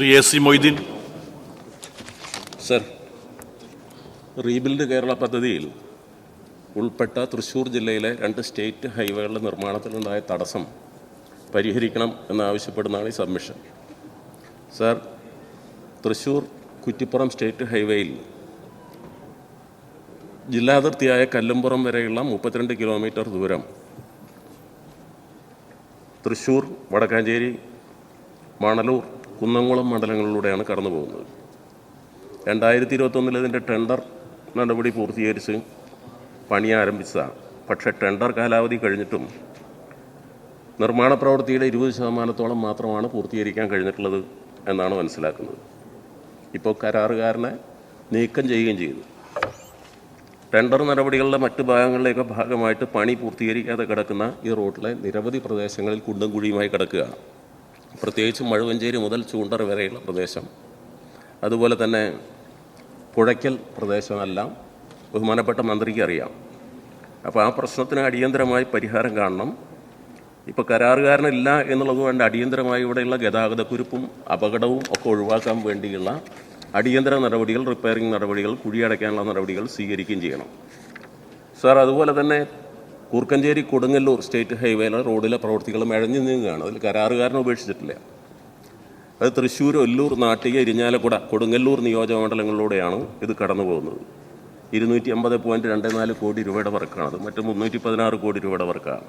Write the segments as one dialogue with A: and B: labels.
A: Shri A C Moideen.
B: Sir rebuild Kerala പദ്ധതിയിൽ ഉൾപ്പെട്ട തൃശ്ശൂർ ജില്ലയിലെ രണ്ട് സ്റ്റേറ്റ് ഹൈവേകളുടെ നിർമ്മാണത്തിലുണ്ടായ തടസ്സം പരിഹരിക്കണം എന്നാവശ്യപ്പെടുന്നതാണ് ഈ submission. Sir Thrissur Kuttippuram state ഹൈവേയിൽ ജില്ലാതിർത്തിയായ കല്ലുംപുറം വരെയുള്ള മുപ്പത്തിരണ്ട് കിലോമീറ്റർ ദൂരം തൃശ്ശൂർ വടക്കാഞ്ചേരി മണലൂർ കുന്നംകുളം മണ്ഡലങ്ങളിലൂടെയാണ് കടന്നു പോകുന്നത്. രണ്ടായിരത്തി ഇരുപത്തൊന്നിൽ ഇതിന്റെ ടെൻഡർ നടപടി പൂർത്തീകരിച്ച് പണി ആരംഭിച്ചതാണ്. പക്ഷേ ടെൻഡർ കാലാവധി കഴിഞ്ഞിട്ടും നിർമ്മാണ പ്രവൃത്തിയുടെ ഇരുപത് ശതമാനത്തോളം മാത്രമാണ് പൂർത്തീകരിക്കാൻ കഴിഞ്ഞിട്ടുള്ളത് എന്നാണ് മനസ്സിലാക്കുന്നത്. ഇപ്പോൾ കരാറുകാരനെ നീക്കം ചെയ്യുകയും ചെയ്തു. ടെൻഡർ നടപടികളുടെ മറ്റ് ഭാഗങ്ങളിലേക്ക് ഭാഗമായിട്ട് പണി പൂർത്തീകരിക്കാതെ കിടക്കുന്ന ഈ റോഡിലെ നിരവധി പ്രദേശങ്ങളിൽ കുണ്ടും കുഴിയുമായി കിടക്കുകയാണ്. പ്രത്യേകിച്ച് മഴുവഞ്ചേരി മുതൽ ചൂണ്ടർ വരെയുള്ള പ്രദേശം. അതുപോലെ തന്നെ പുഴയ്ക്കൽ പ്രദേശമെല്ലാം ബഹുമാനപ്പെട്ട മന്ത്രിക്ക് അറിയാം. അപ്പോൾ ആ പ്രശ്നത്തിന് അടിയന്തരമായി പരിഹാരം കാണണം. ഇപ്പോൾ കരാറുകാരനില്ല എന്നുള്ളത് കൊണ്ട് അടിയന്തരമായി ഇവിടെയുള്ള ഗതാഗതക്കുരുപ്പും അപകടവും ഒക്കെ ഒഴിവാക്കാൻ വേണ്ടിയുള്ള അടിയന്തര നടപടികൾ റിപ്പയറിംഗ് നടപടികൾ കുഴിയടയ്ക്കാനുള്ള നടപടികൾ സ്വീകരിക്കുകയും ചെയ്യണം. സാർ അതുപോലെ തന്നെ കൂർക്കഞ്ചേരി കൊടുങ്ങല്ലൂർ സ്റ്റേറ്റ് ഹൈവേയിലെ റോഡിലെ പ്രവൃത്തികൾ മഴഞ്ഞു നീങ്ങുകയാണ്. അതിൽ കരാറുകാരനെ ഉപേക്ഷിച്ചിട്ടില്ല. അത് തൃശ്ശൂർ ഒല്ലൂർ നാട്ടിക ഇരിഞ്ഞാലക്കുട കൊടുങ്ങല്ലൂർ നിയോജകമണ്ഡലങ്ങളിലൂടെയാണ് ഇത് കടന്നു പോകുന്നത് ഇരുന്നൂറ്റി അമ്പത് പോയിന്റ് രണ്ട് നാല് കോടി രൂപയുടെ വർക്കാണത് മറ്റ് മുന്നൂറ്റി പതിനാറ് കോടി രൂപയുടെ വർക്കാണ്.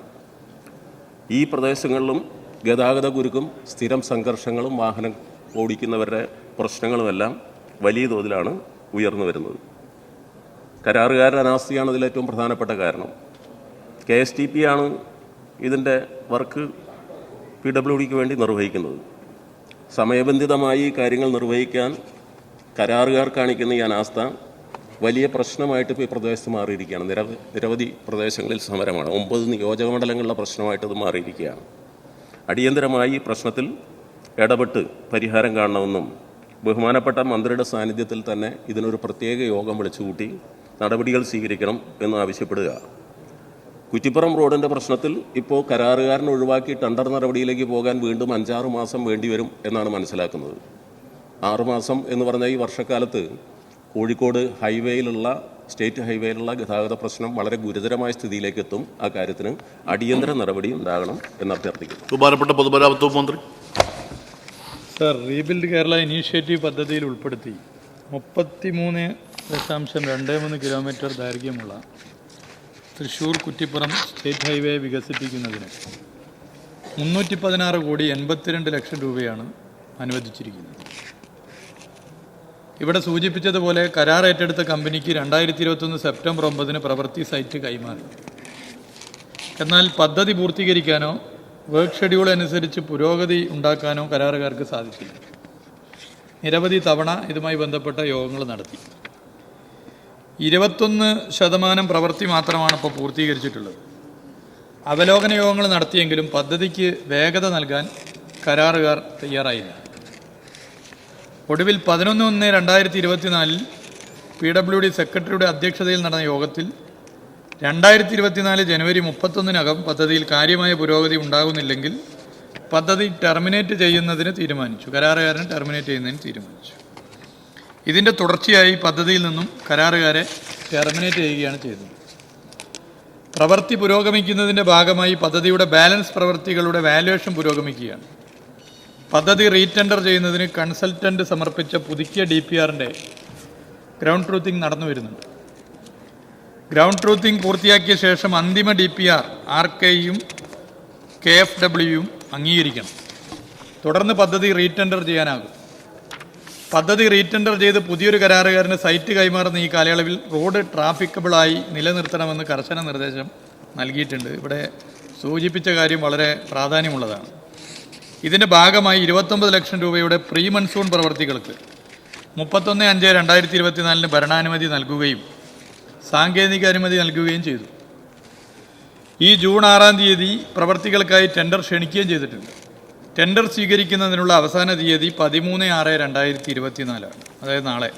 B: ഈ പ്രദേശങ്ങളിലും ഗതാഗത കുരുക്കും സ്ഥിരം സംഘർഷങ്ങളും വാഹനം ഓടിക്കുന്നവരുടെ പ്രശ്നങ്ങളുമെല്ലാം വലിയ തോതിലാണ് ഉയർന്നു വരുന്നത്. കരാറുകാരുടെ അനാസ്ഥയാണ് ഇതിലേറ്റവും പ്രധാനപ്പെട്ട കാരണം. കെ എസ് ടി പി ആണ് ഇതിന്റെ വർക്ക് പി ഡബ്ല്യു ഡിക്ക് വേണ്ടി നിർവഹിക്കുന്നത്. സമയബന്ധിതമായി കാര്യങ്ങൾ നിർവഹിക്കാൻ കരാറുകാർ കാണിക്കുന്ന ഈ അനാസ്ഥ വലിയ പ്രശ്നമായിട്ട് ഇപ്പോൾ ഈ പ്രദേശത്ത് മാറിയിരിക്കുകയാണ്. നിരവധി നിരവധി പ്രദേശങ്ങളിൽ സമരമാണ്. ഒമ്പത് നിയോജകമണ്ഡലങ്ങളിലെ പ്രശ്നമായിട്ട് ഇത് മാറിയിരിക്കുകയാണ്. അടിയന്തരമായി ഈ പ്രശ്നത്തിൽ ഇടപെട്ട് പരിഹാരം കാണണമെന്നും ബഹുമാനപ്പെട്ട മന്ത്രിയുടെ സാന്നിധ്യത്തിൽ തന്നെ ഇതിനൊരു പ്രത്യേക യോഗം വിളിച്ചുകൂട്ടി നടപടികൾ സ്വീകരിക്കണം എന്ന് ആവശ്യപ്പെടുക കുറ്റിപ്പുറം റോഡിന്റെ പ്രശ്നത്തിൽ ഇപ്പോൾ കരാറുകാരൻ ഒഴിവാക്കി ടെണ്ടർ നടപടിയിലേക്ക് പോകാൻ വീണ്ടും അഞ്ചാറ് മാസം വേണ്ടിവരും എന്നാണ് മനസ്സിലാക്കുന്നത്. ആറുമാസം എന്ന് പറഞ്ഞാൽ ഈ വർഷക്കാലത്ത് കോഴിക്കോട് ഹൈവേയിലുള്ള സ്റ്റേറ്റ് ഹൈവേയിലുള്ള ഗതാഗത പ്രശ്നം വളരെ ഗുരുതരമായ സ്ഥിതിയിലേക്ക് എത്തും. ആ കാര്യത്തിന് അടിയന്തര നടപടി ഉണ്ടാകണം എന്നഭ്യർത്ഥിക്കുന്നു
A: ബഹുമാനപ്പെട്ട പൊതുമരാമത്ത് മന്ത്രി.
C: സർ റീബിൽഡ് കേരള ഇനീഷ്യേറ്റീവ് പദ്ധതിയിൽ ഉൾപ്പെടുത്തി മുപ്പത്തി മൂന്ന് ദശാംശം രണ്ട് മൂന്ന് കിലോമീറ്റർ ദൈർഘ്യമുള്ള തൃശ്ശൂർ കുറ്റിപ്പുറം സ്റ്റേറ്റ് ഹൈവേ വികസിപ്പിക്കുന്നതിന് മുന്നൂറ്റി പതിനാറ് കോടി എൺപത്തിരണ്ട് ലക്ഷം രൂപയാണ് അനുവദിച്ചിരിക്കുന്നത്. ഇവിടെ സൂചിപ്പിച്ചതുപോലെ കരാർ ഏറ്റെടുത്ത കമ്പനിക്ക് രണ്ടായിരത്തി ഇരുപത്തൊന്ന് സെപ്റ്റംബർ ഒമ്പതിന് പ്രവൃത്തി സൈറ്റ് കൈമാറി. എന്നാൽ പദ്ധതി പൂർത്തീകരിക്കാനോ വർക്ക് ഷെഡ്യൂൾ അനുസരിച്ച് പുരോഗതി ഉണ്ടാക്കാനോ കരാറുകാർക്ക് സാധിച്ചില്ല. നിരവധി തവണ ഇതുമായി ബന്ധപ്പെട്ട യോഗങ്ങൾ നടത്തി. ഇരുപത്തൊന്ന് ശതമാനം പ്രവൃത്തി മാത്രമാണ് ഇപ്പോൾ പൂർത്തീകരിച്ചിട്ടുള്ളത്. അവലോകന യോഗങ്ങൾ നടത്തിയെങ്കിലും പദ്ധതിക്ക് വേഗത നൽകാൻ കരാറുകാർ തയ്യാറായില്ല. ഒടുവിൽ പതിനൊന്ന് ഒന്ന് രണ്ടായിരത്തി ഇരുപത്തിനാലിൽ പി ഡബ്ല്യു ഡി സെക്രട്ടറിയുടെ അധ്യക്ഷതയിൽ നടന്ന യോഗത്തിൽ രണ്ടായിരത്തി ഇരുപത്തിനാല് ജനുവരി മുപ്പത്തൊന്നിനകം പദ്ധതിയിൽ കാര്യമായ പുരോഗതി ഉണ്ടാകുന്നില്ലെങ്കിൽ പദ്ധതി ടെർമിനേറ്റ് ചെയ്യുന്നതിന് തീരുമാനിച്ചു. കരാറുകാരനെ ടെർമിനേറ്റ് ചെയ്യുന്നതിന് തീരുമാനിച്ചു. ഇതിന്റെ തുടർച്ചയായി പദ്ധതിയിൽ നിന്നും കരാറുകാരെ ടെർമിനേറ്റ് ചെയ്യുകയാണ് ചെയ്തത്. പ്രവൃത്തി പുരോഗമിക്കുന്നതിന്റെ ഭാഗമായി പദ്ധതിയുടെ ബാലൻസ് പ്രവൃത്തികളുടെ വാല്യുവേഷൻ പുരോഗമിക്കുകയാണ്. പദ്ധതി റീടെൻഡർ ചെയ്യുന്നതിന് കൺസൾട്ടന്റ് സമർപ്പിച്ച പുതുക്കിയ ഡി പി ആറിന്റെ ഗ്രൗണ്ട് ട്രൂത്തിങ് നടന്നു വരുന്നുണ്ട്. ഗ്രൗണ്ട് ട്രൂത്തിങ് പൂർത്തിയാക്കിയ ശേഷം അന്തിമ ഡി പി ആർ ആർ കെയും കെ എഫ് ഡബ്ല്യുയും അംഗീകരിക്കണം. തുടർന്ന് പദ്ധതി റീടെൻഡർ ചെയ്യാനാകും. പദ്ധതി റീറ്റെൻഡർ ചെയ്ത് പുതിയൊരു കരാറുകാരന് സൈറ്റ് കൈമാറുന്ന ഈ കാലയളവിൽ റോഡ് ട്രാഫിക്കബിളായി നിലനിർത്തണമെന്ന് കർശന നിർദ്ദേശം നൽകിയിട്ടുണ്ട്. ഇവിടെ സൂചിപ്പിച്ച കാര്യം വളരെ പ്രാധാന്യമുള്ളതാണ്. ഇതിന്റെ ഭാഗമായി ഇരുപത്തൊമ്പത് ലക്ഷം രൂപയുടെ പ്രീ മൺസൂൺ പ്രവർത്തികൾക്ക് മുപ്പത്തൊന്ന് അഞ്ച് രണ്ടായിരത്തി ഇരുപത്തിനാലിന് ഭരണാനുമതി നൽകുകയും സാങ്കേതിക അനുമതി നൽകുകയും ചെയ്തു. ഈ ജൂൺ ആറാം തീയതി പ്രവർത്തികൾക്കായി ടെൻഡർ ക്ഷണിക്കുകയും ചെയ്തിട്ടുണ്ട്. ടെൻഡർ സ്വീകരിക്കുന്നതിനുള്ള അവസാന തീയതി പതിമൂന്ന് ആറ് രണ്ടായിരത്തി ഇരുപത്തിനാലാണ് അതായത് നാളെ.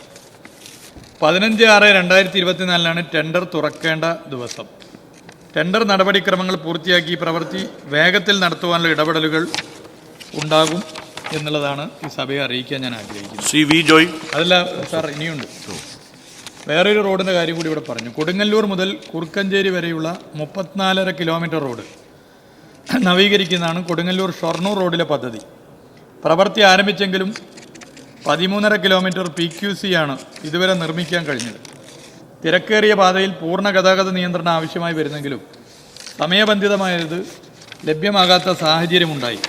C: പതിനഞ്ച് ആറ് രണ്ടായിരത്തി ഇരുപത്തിനാലിനാണ് ടെൻഡർ തുറക്കേണ്ട ദിവസം. ടെൻഡർ നടപടിക്രമങ്ങൾ പൂർത്തിയാക്കി പ്രവൃത്തി വേഗത്തിൽ നടത്തുവാനുള്ള ഇടപെടലുകൾ ഉണ്ടാകും എന്നുള്ളതാണ് ഈ സഭയെ അറിയിക്കാൻ ഞാൻ ആഗ്രഹിക്കുന്നത്.
A: C V Joy.
C: അതല്ല സാർ ഇനിയുണ്ട്. വേറൊരു റോഡിന്റെ കാര്യം കൂടി ഇവിടെ പറഞ്ഞു. കൊടുങ്ങല്ലൂർ മുതൽ കുറുക്കഞ്ചേരി വരെയുള്ള മുപ്പത്തിനാലര കിലോമീറ്റർ റോഡ് നവീകരിക്കുന്നതാണ് കൊടുങ്ങല്ലൂർ ഷൊർണൂർ റോഡിലെ പദ്ധതി. പ്രവൃത്തി ആരംഭിച്ചെങ്കിലും പതിമൂന്നര കിലോമീറ്റർ പി ക്യു സി ആണ് ഇതുവരെ നിർമ്മിക്കാൻ കഴിഞ്ഞത്. തിരക്കേറിയ പാതയിൽ പൂർണ ഗതാഗത നിയന്ത്രണം ആവശ്യമായി വരുന്നെങ്കിലും സമയബന്ധിതമായത് ലഭ്യമാകാത്ത സാഹചര്യമുണ്ടായി.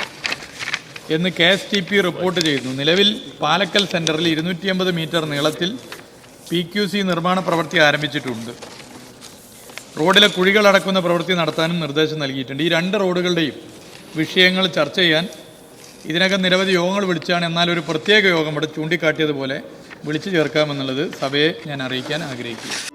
C: എന്ന് K S T P report ചെയ്യുന്നു. നിലവിൽ പാലക്കൽ സെന്ററിൽ ഇരുന്നൂറ്റി അമ്പത് മീറ്റർ നീളത്തിൽ പി ക്യു സി നിർമ്മാണ പ്രവൃത്തി ആരംഭിച്ചിട്ടുണ്ട്. റോഡിലെ കുഴികൾ അടക്കുന്ന പ്രവൃത്തി നടത്താനും നിർദ്ദേശം നൽകിയിട്ടുണ്ട്. ഈ രണ്ട് റോഡുകളുടെയും വിഷയങ്ങൾ ചർച്ച ചെയ്യാൻ ഇതിനകം നിരവധി യോഗങ്ങൾ വിളിച്ചാണ് എന്നാൽ ഒരു പ്രത്യേക യോഗം ഇവിടെ ചൂണ്ടിക്കാട്ടിയതുപോലെ വിളിച്ചു ചേർക്കാമെന്നുള്ളത് സഭയെ ഞാൻ അറിയിക്കാൻ ആഗ്രഹിക്കുന്നു.